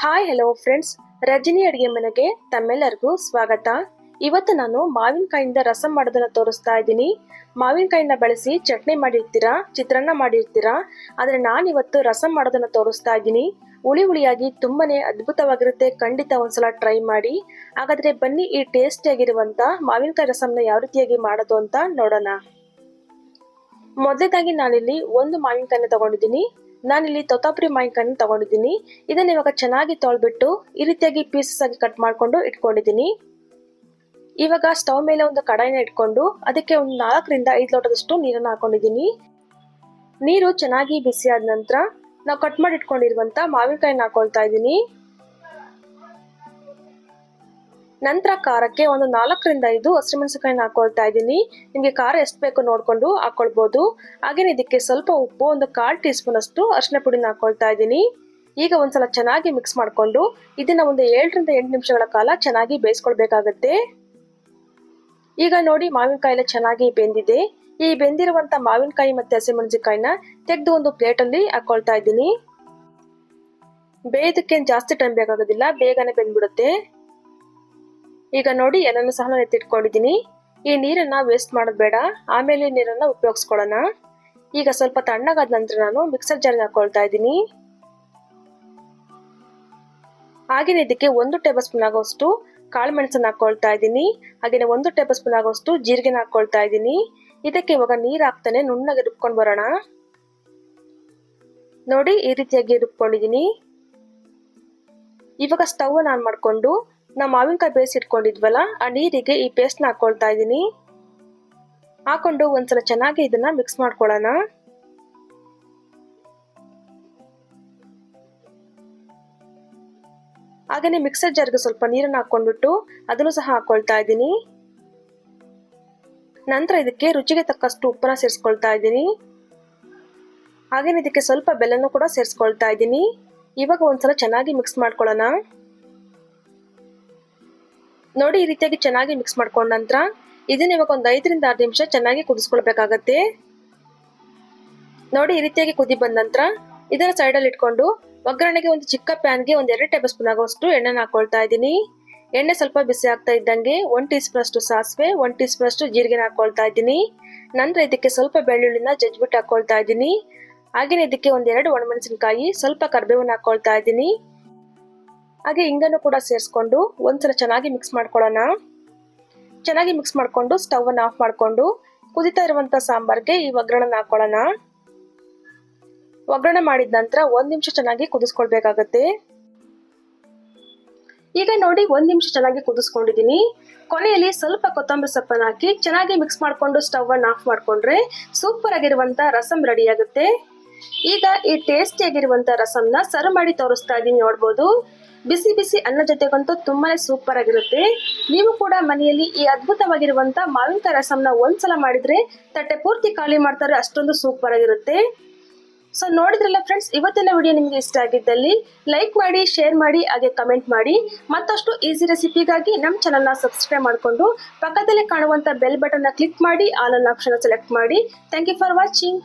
Hi hello friends Rajani ಅಡುಗೆ ಮನೆಗೆ ತಮ್ಮೆಲ್ಲರಿಗೂ ಸ್ವಾಗತ. ಇವತ್ತು ನಾನು ಮಾವಿನಕಾಯಿಂದ ರಸಂ ಮಾಡೋದನ್ನ ತೋರಿಸ್ತಾ ಇದ್ದೀನಿ. ಮಾವಿನಕಾಯಿನ ಬಳಸಿ ಚಟ್ನಿ ಮಾಡಿರ್ತೀರಾ, ಚಿತ್ರಾನ್ನ ಮಾಡಿರ್ತೀರಾ, ಆದರೆ ನಾನಿವತ್ತು ರಸಂ ಮಾಡೋದನ್ನ ತೋರಿಸ್ತಾ ಇದ್ದೀನಿ. ಹುಳಿ ಹುಳಿಯಾಗಿ ತುಂಬಾನೇ ಅದ್ಭುತವಾಗಿರುತ್ತೆ. ಖಂಡಿತ ಒಂದ್ಸಲ ಟ್ರೈ ಮಾಡಿ. ಹಾಗಾದ್ರೆ ಬನ್ನಿ ಈ ಟೇಸ್ಟಿಯಾಗಿರುವಂಥ ಮಾವಿನಕಾಯಿ ರಸಂನ ಯಾವ ರೀತಿಯಾಗಿ ಮಾಡೋದು ಅಂತ ನೋಡೋಣ. ಮೊದಲೇದಾಗಿ ನಾನಿಲ್ಲಿ ಒಂದು ಮಾವಿನಕಾಯಿನ ತಗೊಂಡಿದ್ದೀನಿ. ನಾನಿಲ್ಲಿ ತೊತಾಪುರಿ ಮಾವಿನಕಾಯಿನ ತಗೊಂಡಿದ್ದೀನಿ. ಇದನ್ನ ಇವಾಗ ಚೆನ್ನಾಗಿ ತೊಳ್ಬಿಟ್ಟು ಈ ರೀತಿಯಾಗಿ ಪೀಸಸ್ ಆಗಿ ಕಟ್ ಮಾಡಿಕೊಂಡು ಇಟ್ಕೊಂಡಿದ್ದೀನಿ. ಇವಾಗ ಸ್ಟವ್ ಮೇಲೆ ಒಂದು ಕಡಾಯಿನ ಇಟ್ಕೊಂಡು ಅದಕ್ಕೆ ಒಂದು ನಾಲ್ಕರಿಂದ ಐದು ಲೋಟದಷ್ಟು ನೀರನ್ನು ಹಾಕೊಂಡಿದ್ದೀನಿ. ನೀರು ಚೆನ್ನಾಗಿ ಬಿಸಿ ಆದ ನಂತರ ನಾವು ಕಟ್ ಮಾಡಿ ಇಟ್ಕೊಂಡಿರುವಂಥ ಮಾವಿನಕಾಯಿನ ಹಾಕೊಳ್ತಾ ಇದ್ದೀನಿ. ನಂತರ ಖಾರಕ್ಕೆ ಒಂದು ನಾಲ್ಕರಿಂದ ಐದು ಹಸಿಮೆಣಸಿನಕಾಯಿನ ಹಾಕೊಳ್ತಾ ಇದ್ದೀನಿ. ನಿಮಗೆ ಖಾರ ಎಷ್ಟು ಬೇಕು ನೋಡಿಕೊಂಡು ಹಾಕ್ಕೊಳ್ಬೋದು ಹಾಗೇನೆ ಇದಕ್ಕೆ ಸ್ವಲ್ಪ ಉಪ್ಪು, ಒಂದು ಕಾಲು ಟೀ ಸ್ಪೂನ್ ಅಷ್ಟು ಅರಿಶಿನ ಪುಡಿನ ಹಾಕೊಳ್ತಾ ಇದ್ದೀನಿ. ಈಗ ಒಂದ್ಸಲ ಚೆನ್ನಾಗಿ ಮಿಕ್ಸ್ ಮಾಡಿಕೊಂಡು ಇದನ್ನ ಒಂದು ಏಳರಿಂದ ಎಂಟು ನಿಮಿಷಗಳ ಕಾಲ ಚೆನ್ನಾಗಿ ಬೇಯಿಸ್ಕೊಳ್ಬೇಕಾಗತ್ತೆ. ಈಗ ನೋಡಿ ಮಾವಿನಕಾಯಿ ಚೆನ್ನಾಗಿ ಬೆಂದಿದೆ. ಈ ಬೆಂದಿರುವಂತ ಮಾವಿನಕಾಯಿ ಮತ್ತೆ ಹಸಿಮೆಣಸಿನಕಾಯಿನ ತೆಗೆದು ಒಂದು ಪ್ಲೇಟಲ್ಲಿ ಹಾಕೊಳ್ತಾ ಇದ್ದೀನಿ. ಬೇಯೋದಕ್ಕೇನು ಜಾಸ್ತಿ ಟೈಮ್ ಬೇಕಾಗೋದಿಲ್ಲ, ಬೇಗನೆ ಬೆಂದ್ಬಿಡುತ್ತೆ. ಈಗ ನೋಡಿ ಎಲ್ಲನೂ ಸಹ ನಾನು ಎತ್ತಿಟ್ಕೊಂಡಿದ್ದೀನಿ ಈ ನೀರನ್ನ ವೇಸ್ಟ್ ಮಾಡೋದು ಬೇಡ. ಆಮೇಲೆ ನೀರನ್ನ ಉಪಯೋಗಿಸ್ಕೊಳ್ಳೋಣ. ಈಗ ಸ್ವಲ್ಪ ತಣ್ಣಗಾದ ನಂತರ ನಾನು ಮಿಕ್ಸರ್ ಜಾರ್ಗೆ ಹಾಕೊಳ್ತಾ ಇದ್ದೀನಿ. ಹಾಗೇನೆ ಇದಕ್ಕೆ ಒಂದು ಟೇಬಲ್ ಸ್ಪೂನ್ ಆಗೋಷ್ಟು ಕಾಳು ಮೆಣಸನ್ನ ಹಾಕೊಳ್ತಾ ಇದ್ದೀನಿ. ಹಾಗೆಯೇ ಒಂದು ಟೇಬಲ್ ಸ್ಪೂನ್ ಆಗೋಷ್ಟು ಜೀರಿಗೆನ ಹಾಕೊಳ್ತಾ ಇದ್ದೀನಿ. ಇದಕ್ಕೆ ಇವಾಗ ನೀರು ಹಾಕ್ತಾನೆ ನುಣ್ಣಗೆ ರುಬ್ಕೊಂಡು ಬರೋಣ. ನೋಡಿ ಈ ರೀತಿಯಾಗಿ ರುಬ್ಕೊಂಡಿದ್ದೀನಿ. ಇವಾಗ ಸ್ಟವ್ ಆನ್ ಮಾಡಿಕೊಂಡು ನಾವು ಮಾವಿನಕಾಯಿ ಬೇಯಿಸಿಟ್ಕೊಂಡಿದ್ವಲ್ಲ ಆ ನೀರಿಗೆ ಈ ಪೇಸ್ಟ್ನ ಹಾಕೊಳ್ತಾ ಇದ್ದೀನಿ ಹಾಕೊಂಡು ಒಂದ್ಸಲ ಚೆನ್ನಾಗಿ ಇದನ್ನ ಮಿಕ್ಸ್ ಮಾಡ್ಕೊಳ್ಳೋಣ. ಹಾಗೆಯೇ ಮಿಕ್ಸರ್ ಜಾರ್ಗೆ ಸ್ವಲ್ಪ ನೀರನ್ನು ಹಾಕೊಂಡ್ಬಿಟ್ಟು ಅದನ್ನು ಸಹ ಹಾಕೊಳ್ತಾ ಇದ್ದೀನಿ ನಂತರ ಇದಕ್ಕೆ ರುಚಿಗೆ ತಕ್ಕಷ್ಟು ಉಪ್ಪನ್ನ ಸೇರಿಸ್ಕೊಳ್ತಾ ಇದ್ದೀನಿ ಹಾಗೇನೆ ಇದಕ್ಕೆ ಸ್ವಲ್ಪ ಬೆಲ್ಲನೂ ಕೂಡ ಸೇರಿಸ್ಕೊಳ್ತಾ ಇದ್ದೀನಿ ಇವಾಗ ಒಂದ್ಸಲ ಚೆನ್ನಾಗಿ ಮಿಕ್ಸ್ ಮಾಡ್ಕೊಳ್ಳೋಣ. ನೋಡಿ ಈ ರೀತಿಯಾಗಿ ಚೆನ್ನಾಗಿ ಮಿಕ್ಸ್ ಮಾಡ್ಕೊಂಡ ನಂತರ ಇದನ್ನ ಇವಾಗ ಒಂದು ಐದರಿಂದ ಆರು ನಿಮಿಷ ಚೆನ್ನಾಗಿ ಕುದಿಸ್ಕೊಳ್ಬೇಕಾಗತ್ತೆ. ನೋಡಿ ಈ ರೀತಿಯಾಗಿ ಕುದಿ ಬಂದ ನಂತರ ಇದನ್ನ ಸೈಡಲ್ಲಿ ಇಟ್ಕೊಂಡು ಒಗ್ಗರಣೆಗೆ ಒಂದು ಚಿಕ್ಕ ಪ್ಯಾನ್ಗೆ ಒಂದು ಎರಡು ಟೇಬಲ್ ಸ್ಪೂನ್ ಆಗುವಷ್ಟು ಎಣ್ಣೆನ ಹಾಕೊಳ್ತಾ ಇದ್ದೀನಿ. ಎಣ್ಣೆ ಸ್ವಲ್ಪ ಬಿಸಿ ಆಗ್ತಾ ಇದ್ದಂಗೆ ಒನ್ ಟೀ ಸ್ಪೂನ್ ಅಷ್ಟು ಸಾಸಿವೆ ಒನ್ ಟೀ ಸ್ಪೂನ್ ಅಷ್ಟು ಜೀರಿಗೆನ ಹಾಕೊಳ್ತಾ ಇದ್ದೀನಿ. ನಂತರ ಇದಕ್ಕೆ ಸ್ವಲ್ಪ ಬೆಳ್ಳುಳ್ಳಿನ ಜಜ್ಬಿಟ್ಟು ಹಾಕೊಳ್ತಾ ಇದ್ದೀನಿ. ಹಾಗೇನೆ ಇದಕ್ಕೆ ಒಂದೆರಡು ಒಣಮೆಣಸಿನಕಾಯಿ, ಸ್ವಲ್ಪ ಕರ್ಬೇವನ್ನ ಹಾಕೊಳ್ತಾ ಇದ್ದೀನಿ. ಹಾಗೆ ಹಿಂಗನ್ನು ಕೂಡ ಸೇರಿಸ್ಕೊಂಡು ಒಂದ್ಸಲ ಚೆನ್ನಾಗಿ ಮಿಕ್ಸ್ ಮಾಡ್ಕೊಳ್ಳೋಣ. ಚೆನ್ನಾಗಿ ಮಿಕ್ಸ್ ಮಾಡಿಕೊಂಡು ಸ್ಟವ್ ಅನ್ನು ಆಫ್ ಮಾಡಿಕೊಂಡು ಕುದಿತಾ ಇರುವಂಥ ಸಾಂಬಾರ್ಗೆ ಈ ಒಗ್ಗರಣನ ಹಾಕೊಳ್ಳೋಣ. ಒಗ್ಗರಣೆ ಮಾಡಿದ ನಂತರ ಒಂದು ನಿಮಿಷ ಚೆನ್ನಾಗಿ ಕುದಿಸ್ಕೊಳ್ಬೇಕಾಗತ್ತೆ. ಈಗ ನೋಡಿ ಒಂದು ನಿಮಿಷ ಚೆನ್ನಾಗಿ ಕುದಿಸ್ಕೊಂಡಿದ್ದೀನಿ. ಕೊನೆಯಲ್ಲಿ ಸ್ವಲ್ಪ ಕೊತ್ತಂಬರಿ ಸೊಪ್ಪನ್ನು ಹಾಕಿ ಚೆನ್ನಾಗಿ ಮಿಕ್ಸ್ ಮಾಡಿಕೊಂಡು ಸ್ಟವ್ ಅನ್ನು ಆಫ್ ಮಾಡಿಕೊಂಡ್ರೆ ಸೂಪರ್ ಆಗಿರುವಂಥ ರಸಂ ರೆಡಿ ಆಗುತ್ತೆ. ಈಗ ಈ ಟೇಸ್ಟಿ ಆಗಿರುವಂತ ರಸಂನ ಸರ್ವ್ ಮಾಡಿ ತೋರಿಸ್ತಾ ಇದ್ದೀನಿ ನೋಡ್ಬೋದು. ಬಿಸಿ ಬಿಸಿ ಅನ್ನ ಜೊತೆಗಂತೂ ತುಂಬಾನೇ ಸೂಪರ್ ಆಗಿರುತ್ತೆ. ನೀವು ಕೂಡ ಮನೆಯಲ್ಲಿ ಈ ಅದ್ಭುತವಾಗಿರುವಂತ ಮಾವಿನಕಾಯಿ ರಸಂನ ಒಂದ್ಸಲ ಮಾಡಿದ್ರೆ ತಟ್ಟೆ ಪೂರ್ತಿ ಖಾಲಿ ಮಾಡ್ತಾರೆ, ಅಷ್ಟೊಂದು ಸೂಪರ್ ಆಗಿರುತ್ತೆ. ಸೊ ನೋಡಿದ್ರಲ್ಲ ಫ್ರೆಂಡ್ಸ್ ಇವತ್ತಿನ ವಿಡಿಯೋ ನಿಮಗೆ ಇಷ್ಟ ಆಗಿದ್ದಲ್ಲಿ ಲೈಕ್ ಮಾಡಿ ಶೇರ್ ಮಾಡಿ, ಹಾಗೆ ಕಮೆಂಟ್ ಮಾಡಿ. ಮತ್ತಷ್ಟು ಈಸಿ ರೆಸಿಪಿಗಾಗಿ ನಮ್ಮ ಚಾನಲ್ನ ಸಬ್ಸ್ಕ್ರೈಬ್ ಮಾಡಿಕೊಂಡು ಪಕ್ಕದಲ್ಲಿ ಕಾಣುವಂಥ ಬೆಲ್ ಬಟನ್ನ ಕ್ಲಿಕ್ ಮಾಡಿ ಆಲ್ ಆಲ್ ಆಪ್ಷನ್ ಸೆಲೆಕ್ಟ್ ಮಾಡಿ. Thank you for watching